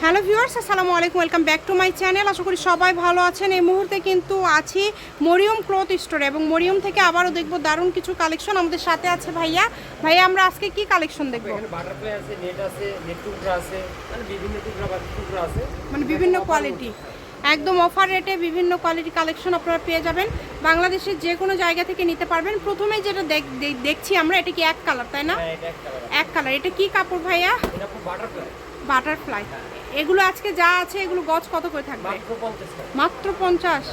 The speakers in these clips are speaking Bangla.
হ্যালো ভিউয়ার্স আসসালামু আলাইকুম welcome back to my channel. আশা করি সবাই ভালো আছেন। এই মুহূর্তে কিন্তু আছি মরিয়ম ক্লথ স্টোরে এবং মরিয়ম থেকে আবারও দেখব দারুণ কিছু কালেকশন আমাদের সাথে আছে ভাইয়া। ভাইয়া আমরা আজকে কি কালেকশন দেখব? এখানে বাটারফ্লাই আছে নেট আছে নেট টুকরা আছে মানে বিভিন্ন আছে। মানে বিভিন্ন কোয়ালিটি একদম অফার রেটে বিভিন্ন কোয়ালিটি কালেকশন আপনারা পেয়ে যাবেন। বাংলাদেশের যে কোনো জায়গা থেকে নিতে পারবেন। প্রথমে যেটা দেখ- দেখ- দেখছি আমরা এটা কি এক কালার তাই না? হ্যাঁ এক কালার। এটা কি কাপড় ভাইয়া? বাটারফ্লাই। এগুলো আজকে যা আছে এগুলো গজ কত করে থাকবে? মাত্র পঞ্চাশ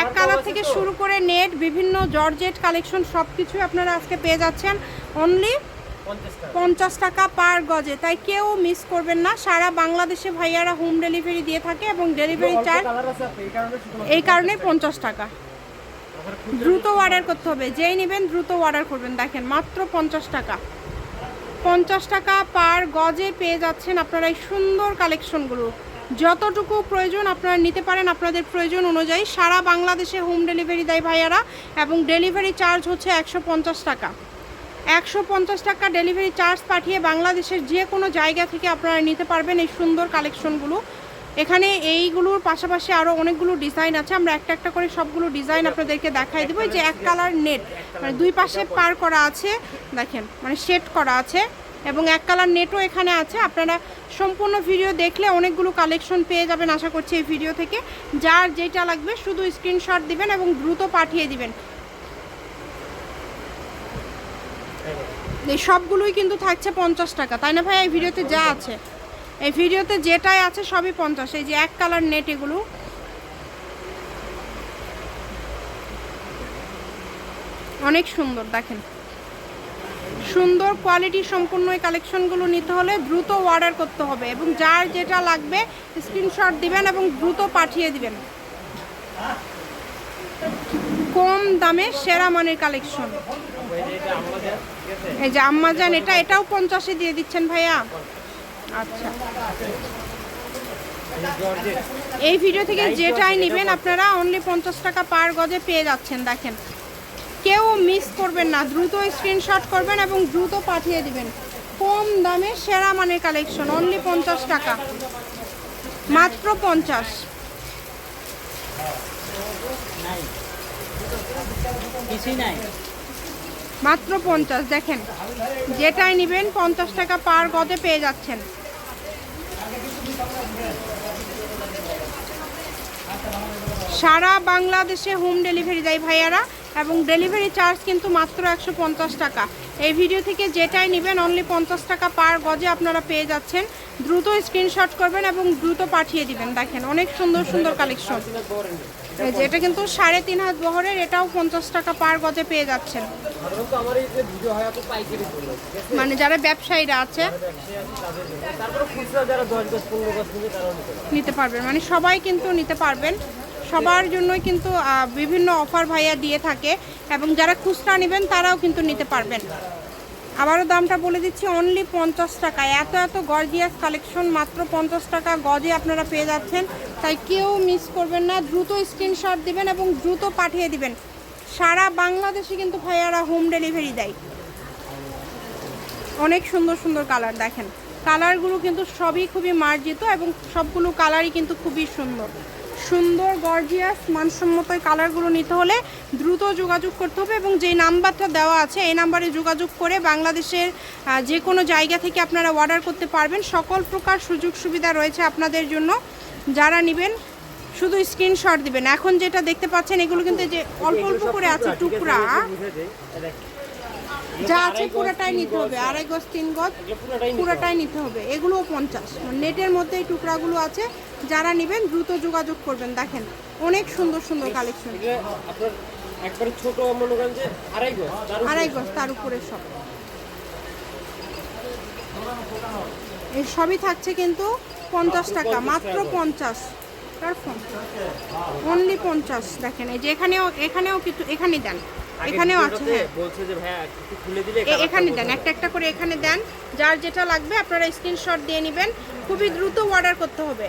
এক কালার থেকে শুরু করে নেট বিভিন্ন জর্জেট কালেকশন সব কিছুই আপনারা আজকে পেয়ে যাচ্ছেন। অনলি পঞ্চাশ টাকা। পার গজে। তাই কেউ মিস করবেন না। সারা বাংলাদেশে ভাইয়ারা হোম ডেলিভারি দিয়ে থাকে এবং ডেলিভারি চার্জ এই কারণে পঞ্চাশ টাকা। দ্রুত অর্ডার করতে হবে। যেই নেবেন দ্রুত অর্ডার করবেন। দেখেন মাত্র পঞ্চাশ টাকা। পঞ্চাশ টাকা পার গজে পেয়ে যাচ্ছেন আপনারা এই সুন্দর কালেকশনগুলো। যতটুকু প্রয়োজন আপনারা নিতে পারেন আপনাদের প্রয়োজন অনুযায়ী। সারা বাংলাদেশে হোম ডেলিভারি দেয় ভাইয়ারা এবং ডেলিভারি চার্জ হচ্ছে একশো পঞ্চাশ টাকা। একশো পঞ্চাশ টাকা ডেলিভারি চার্জ পাঠিয়ে বাংলাদেশের যে কোনো জায়গা থেকে আপনারা নিতে পারবেন এই সুন্দর কালেকশনগুলো। এখানে এইগুলোর পাশাপাশি আরও অনেকগুলো ডিজাইন আছে। আমরা একটা একটা করে সবগুলো ডিজাইন আপনাদেরকে দেখাই দেবো। যে এক কালার নেট মানে দুই পাশে পার করা আছে, দেখেন মানে সেট করা আছে এবং এক কালার নেটও এখানে আছে। আপনারা সম্পূর্ণ ভিডিও দেখলে অনেকগুলো কালেকশন পেয়ে যাবেন আশা করছি এই ভিডিও থেকে। যার যেটা লাগবে শুধু স্ক্রিনশট দিবেন এবং দ্রুত পাঠিয়ে দিবেন। এই সবগুলোই কিন্তু থাকছে পঞ্চাশ টাকা। তাই না ভাই এই ভিডিওতে যা আছে। এই ভিডিওতে যেটাই আছে সবই পঞ্চাশ, এই যে এক কালার নেট এগুলো। অনেক সুন্দর, দেখেন। সুন্দর কোয়ালিটি সম্পূর্ণ এই কালেকশনগুলো নিতে হলে দ্রুত অর্ডার করতে হবে এবং যার যেটা লাগবে স্ক্রিনশট দিবেন এবং দ্রুত পাঠিয়ে দিবেন। কম দামে সেরা মানের কালেকশন এই যে আম্মাজান, এটা এটাও পঞ্চাশে দিয়ে দিচ্ছেন ভাইয়া। আচ্ছা। এই ভিডিও থেকে যেটাই নেবেন আপনারা অনলি পঞ্চাশ টাকা পার গজে পেয়ে যাচ্ছেন দেখেন। কেউ মিস করবেন না দ্রুত স্ক্রিনশট করবেন এবং দ্রুত পাঠিয়ে দিবেন। কম দামে সেরা মানের কালেকশন অনলি পঞ্চাশ টাকা। মাত্র পঞ্চাশ। মাত্র পঞ্চাশ দেখেন। যেটাই নেবেন পঞ্চাশ টাকা পার গজে পেয়ে যাচ্ছেন। সারা বাংলাদেশে হোম ডেলিভারি দেয় ভাইয়ারা, এবং ডেলিভারি চার্জ কিন্তু মাত্র একশো পঞ্চাশ টাকা। এই ভিডিও থেকে যেটাই নেবেন অনলি পঞ্চাশ টাকা পার গজে আপনারা পেয়ে যাচ্ছেন। দ্রুত স্ক্রিনশট করবেন এবং দ্রুত পাঠিয়ে দিবেন। দেখেন, অনেক সুন্দর সুন্দর কালেকশন এটা কিন্তু সাড়ে তিন হাত বহরের এটাও পঞ্চাশ টাকা পার গজে পেয়ে যাচ্ছেন। মানে যারা ব্যবসায়ীরা আছে নিতে পারবেন। মানে সবাই কিন্তু নিতে পারবেন। সবার জন্যই কিন্তু বিভিন্ন অফার ভাইয়া দিয়ে থাকে এবং যারা খুচরা নেবেন তারাও কিন্তু নিতে পারবেন। আবারও দামটা বলে দিচ্ছি অনলি পঞ্চাশ টাকা। এত এত গর্জিয়াস কালেকশন মাত্র পঞ্চাশ টাকা গজে আপনারা পেয়ে যাচ্ছেন। তাই কেউ মিস করবেন না, দ্রুত স্ক্রিনশট দিবেন এবং দ্রুত পাঠিয়ে দিবেন। সারা বাংলাদেশে কিন্তু ভাইয়ারা হোম ডেলিভারি দেয়। অনেক সুন্দর সুন্দর কালার দেখেন। কালারগুলো কিন্তু সবই খুবই মার্জিত এবং সবগুলো কালারই কিন্তু খুবই সুন্দর। সুন্দর গর্জিয়াস মানসম্মত কালারগুলো নিতে হলে দ্রুত যোগাযোগ করতে হবে এবং যেই নাম্বারটা দেওয়া আছে, এই নাম্বারে যোগাযোগ করে বাংলাদেশের যে কোনো জায়গা থেকে আপনারা অর্ডার করতে পারবেন। সকল প্রকার সুযোগ সুবিধা রয়েছে আপনাদের জন্য। যারা নেবেন, শুধু স্ক্রিনশট দিবেন। এখন যেটা দেখতে পাচ্ছেন, এগুলো কিন্তু যে অল্প অল্প করে আছে, টুকরা বুঝে দেয় এই দেখেন। যা আছে পুরোটাই নিতে হবে আড়াই গজ তিন গজ পুরোটাই নিতে হবে এগুলোও পঞ্চাশ। নেটের মধ্যে এই টুকরাগুলো আছে যারা নেবেন দ্রুত যোগাযোগ করবেন দেখেন অনেক সুন্দর সুন্দর কালেকশন একবারে ছোট মনে করেন যে আড়াই গজ তার উপরে। আড়াই গজ তার উপরে সব। এই সবই থাকছে কিন্তু পঞ্চাশ টাকা মাত্র পঞ্চাশ। অনলি পঞ্চাশ দেখেন এই যে এখানেও এখানেও কিন্তু এখানে দেন। এখানেও আছে হ্যাঁ। বলছে যে একটু খুলে দিলে এখানে দেন একটা একটা করে এখানে দেন যার যেটা লাগবে আপনারা স্ক্রিনশট দিয়ে নেবেন। খুবই দ্রুত অর্ডার করতে হবে।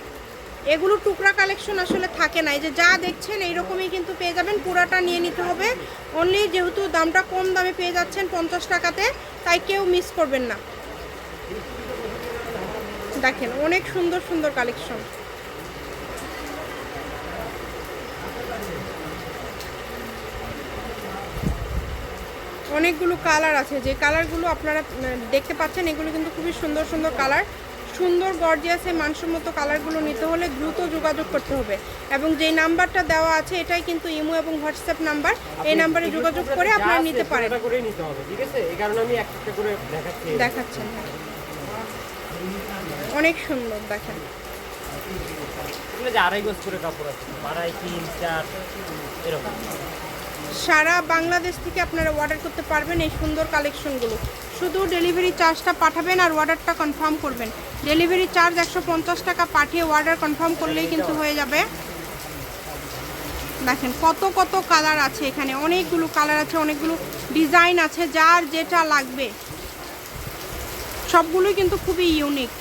এগুলো টুকরা কালেকশন আসলে থাকে না এই যে যা দেখছেন এইরকমই কিন্তু পেয়ে যাবেন পুরাটা নিয়ে নিতে হবে। অনলি যেহেতু দামটা কম দামে পেয়ে যাচ্ছেন পঞ্চাশ টাকাতে তাই কেউ মিস করবেন না। দেখেন অনেক সুন্দর সুন্দর কালেকশন অনেকগুলো কালার আছে। যে কালারগুলো আপনারা দেখতে পাচ্ছেন এগুলো কিন্তু খুবই সুন্দর সুন্দর কালার। সুন্দর গর্জিয়াসে মানসম্মত কালারগুলো নিতে হলে দ্রুত যোগাযোগ করতে হবে। এবং যেই নাম্বারটা দেওয়া আছে এটাই কিন্তু ইমো এবং হোয়াটসঅ্যাপ নাম্বার। এই নাম্বারে যোগাযোগ করে আপনারা নিতে পারেন। দেখাচ্ছেন অনেক সুন্দর দেখেন। আড়াই গজ করে কাপড় আছে আড়াই তিন চার এরকম। সারা বাংলাদেশ থেকে আপনারা অর্ডার করতে পারবেন এই সুন্দর কালেকশনগুলো শুধু ডেলিভারি চার্জটা পাঠাবেন আর অর্ডারটা কনফার্ম করবেন। ডেলিভারি চার্জ একশো পঞ্চাশ টাকা পাঠিয়ে অর্ডার কনফার্ম করলেই কিন্তু হয়ে যাবে। দেখেন কত কত কালার আছে এখানে। অনেকগুলো কালার আছে, অনেকগুলো ডিজাইন আছে, যার যেটা লাগবে। সবগুলোই কিন্তু খুবই ইউনিক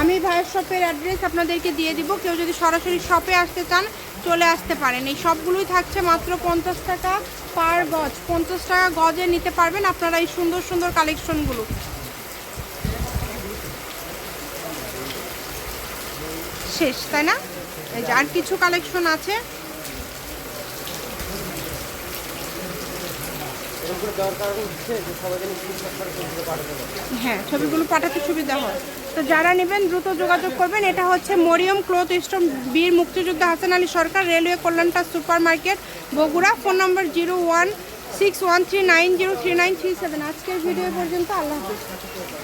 আমি ভাইয়ের শপের অ্যাড্রেস আপনাদেরকে দিয়ে দিব। কেউ যদি সরাসরি শপে আসতে চান চলে আসতে পারেন। এই সবগুলোই থাকছে মাত্র পঞ্চাশ টাকা পার গজ। পঞ্চাশ টাকা গজে নিতে পারবেন আপনারা এই সুন্দর সুন্দর কালেকশনগুলো। শেষ, তাই না? আর কিছু কালেকশন আছে? ছবিগুলো পাঠাতে হ্যাঁ ছবিগুলো পাঠাতে সুবিধা হয়। তো যারা নেবেন, দ্রুত যোগাযোগ করবেন। এটা হচ্ছে মরিয়ম ক্লথ স্টোর বীর মুক্তিযোদ্ধা Hasan Ali Sarkar railway কল্যাণটা super market Bogura. Phone number zero one six one three nine zero three nine three seven. আজকের ভিডিও পর্যন্ত আল্লাহ হাফিজ।